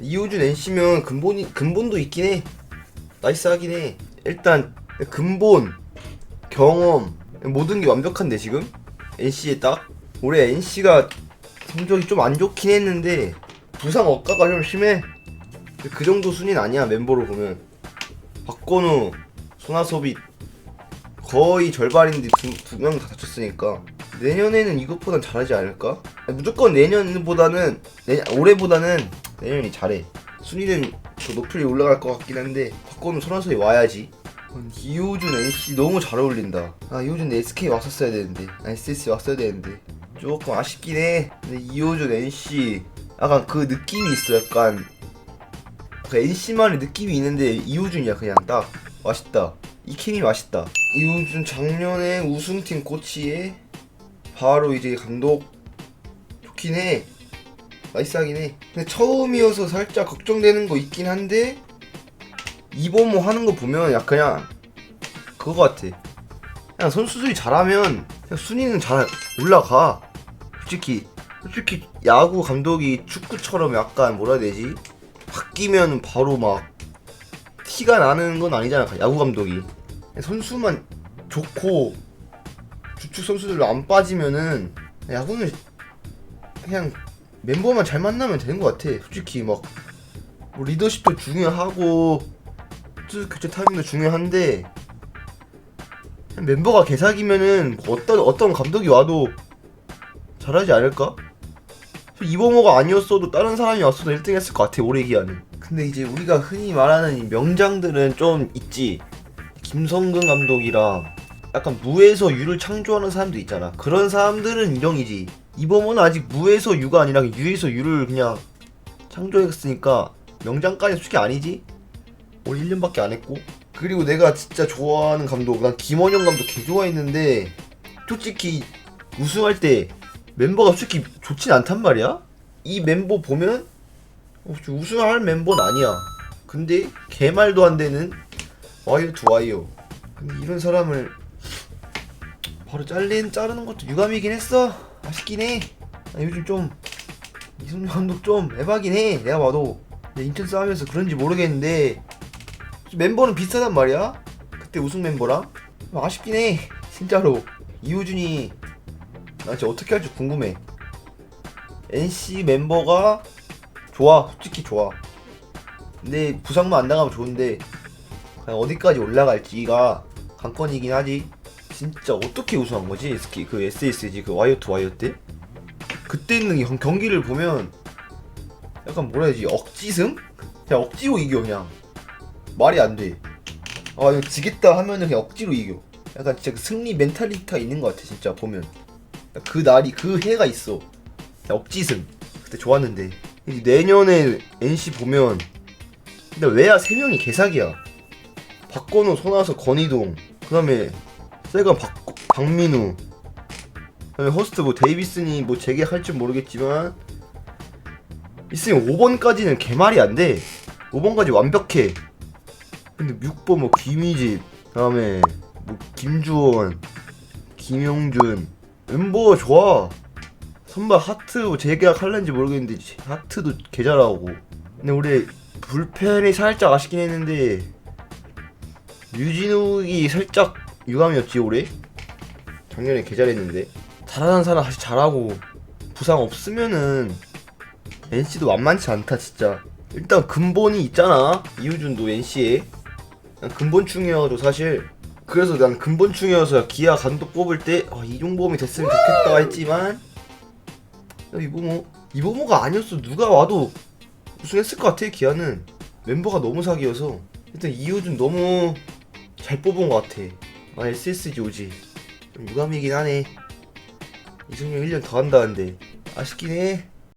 이호준 NC면 근본이 근본도 있긴 해. 나이스하긴 해. 일단 근본, 경험 모든 게 완벽한데 지금 NC에 딱 올해 NC가 성적이 좀 안 좋긴 했는데 부상 억가가 좀 심해. 그 정도 순위는 아니야 멤버로 보면 박건우, 손아섭이 거의 절반인데 두 명 다 다쳤으니까 내년에는 이것보단 잘하지 않을까? 무조건 내년보다는 내년, 올해보다는 내년이 잘해. 순위는 더 높이 올라갈 것 같긴 한데 박건우 손아섭이 와야지. 음, 이호준 NC 너무 잘 어울린다. 아 이호준 SK 왔었어야 되는데, 아, SS 왔어야 되는데 조금 아쉽긴 해. 근데 이호준 NC 약간 그 느낌이 있어. 약간 그 NC만의 느낌이 있는데 이호준이야 그냥 딱 맛있다. 이 캠이 맛있다. 이호준 작년에 우승팀 코치에 바로 이제 감독 좋긴 해. 나이스하긴 해. 근데 처음이어서 살짝 걱정되는 거 있긴 한데 뭐 하는 거 보면 약간 그냥 그거 같아. 그냥 선수들이 잘하면 그냥 순위는 잘 올라가. 솔직히 솔직히 야구 감독이 축구처럼 약간 뭐라 해야 되지? 바뀌면 바로 막 티가 나는 건 아니잖아. 야구 감독이 선수만 좋고 주축 선수들 안 빠지면은 야구는 그냥 멤버만 잘 만나면 되는 것 같아. 솔직히 막 뭐 리더십도 중요하고 투수 교체 타이밍도 중요한데 멤버가 개사기면은 어떤 어떤 감독이 와도 잘하지 않을까? 이범호가 아니었어도 다른 사람이 왔어도 1등 했을 것 같아 올해 기한은 근데 이제 우리가 흔히 말하는 이 명장들은 좀 있지 김성근 감독이랑 약간 무에서 유를 창조하는 사람도 있잖아 그런 사람들은 인정이지 이범호는 아직 무에서 유가 아니라 유에서 유를 그냥 창조했으니까 명장까지 솔직히 아니지? 올 1년밖에 안 했고. 그리고 내가 진짜 좋아하는 감독 난 김원영 감독 개 좋아했는데 솔직히 우승할 때 멤버가 솔직히 좋진 않단 말이야? 이 멤버 보면 우승할 멤버는 아니야. 근데 개말도 안 되는 와이어 투 와이어. 근데 이런 사람을 바로 잘린 자르는 것도 유감이긴 했어 아쉽긴 해. 아, 요즘 좀 이승용 감독 좀 에바긴 해. 내가 봐도. 내 인천 싸움에서 그런지 모르겠는데. 멤버는 비슷하단 말이야. 그때 우승 멤버랑. 아쉽긴 해. 진짜로. 이호준이 나 진짜 어떻게 할지 궁금해. NC 멤버가 좋아. 솔직히 좋아. 근데 부상만 안 당하면 좋은데 과연 어디까지 올라갈지가 관건이긴 하지 진짜 어떻게 우승한 거지? 스키 그 SSG 그 와이어 투 와이어 때 그때 있는 경- 경기를 보면 약간 뭐라 해야지? 억지승? 그냥 억지로 이겨 그냥. 말이 안 돼 아 이거 지겠다 하면은 그냥 억지로 이겨. 약간 진짜 그 승리 멘탈리티가 있는 것 같아 진짜 보면. 그 날이 그 해가 있어. 억지승. 그때 좋았는데. 내년에 NC 보면 근데 왜야 세 명이 개사기야. 박건우 손아섭 권희동. 그 다음에 세건 박, 박민우 호스트 뭐 데이비슨이 뭐 재계할지 모르겠지만 있으면 5번까지는 개말이 안 돼. 5번까지 완벽해. 근데 6번 뭐 김희집, 그다음에 뭐 김주원, 김용준 멤버 좋아. 선발 하트 뭐 재계약 할는지 모르겠는데 하트도 개 잘하고. 근데 우리 불펜이 살짝 아쉽긴 했는데 유진욱이 살짝 유감이었지 올해. 작년에 개 잘했는데. 잘하는 사람 다시 잘하고 부상 없으면은 NC도 만만치 않다 진짜. 일단 근본이 있잖아 이우준도 NC에. 난 근본충이어도 사실. 그래서 난 근본충이어서 기아 감독 뽑을 때 아, 이종범이 됐으면 좋겠다 했지만 야, 이보모. 이보모가 아니었어. 누가 와도 우승했을 것 같아 기아는. 멤버가 너무 사기여서. 일단 이우준 너무 잘 뽑은 것 같아 아 SSG 오지. 좀 유감이긴 하네. 이승용 1년 더 한다는데. 아쉽긴 해